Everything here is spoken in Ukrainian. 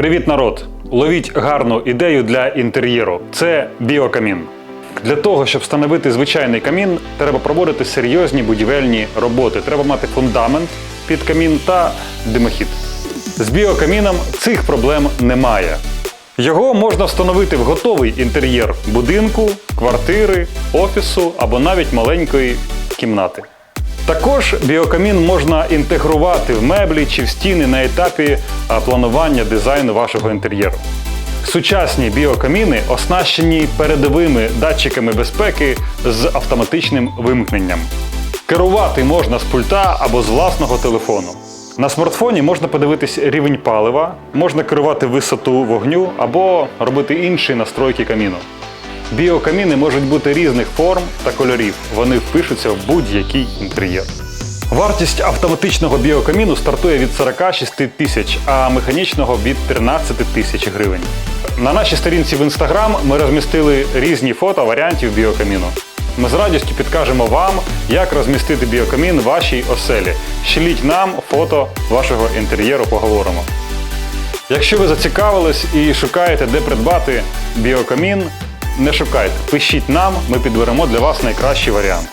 Привіт, народ! Ловіть гарну ідею для інтер'єру. Це біокамін. Для того, щоб встановити звичайний камін, треба проводити серйозні будівельні роботи. Треба мати фундамент під камін та димохід. З біокаміном цих проблем немає. Його можна встановити в готовий інтер'єр будинку, квартири, офісу або навіть маленької кімнати. Також біокамін можна інтегрувати в меблі чи в стіни на етапі планування дизайну вашого інтер'єру. Сучасні біокаміни оснащені передовими датчиками безпеки з автоматичним вимкненням. Керувати можна з пульта або з власного телефону. На смартфоні можна подивитись рівень палива, можна керувати висоту вогню або робити інші настройки каміну. Біокаміни можуть бути різних форм та кольорів. Вони впишуться в будь-який інтер'єр. Вартість автоматичного біокаміну стартує від 46 тисяч, а механічного від 13 тисяч гривень. На нашій сторінці в інстаграм ми розмістили різні фото варіантів біокаміну. Ми з радістю підкажемо вам, як розмістити біокамін в вашій оселі. Шліть нам фото вашого інтер'єру, поговоримо. Якщо ви зацікавились і шукаєте, де придбати біокамін, не шукайте. Пишіть нам, ми підберемо для вас найкращий варіант.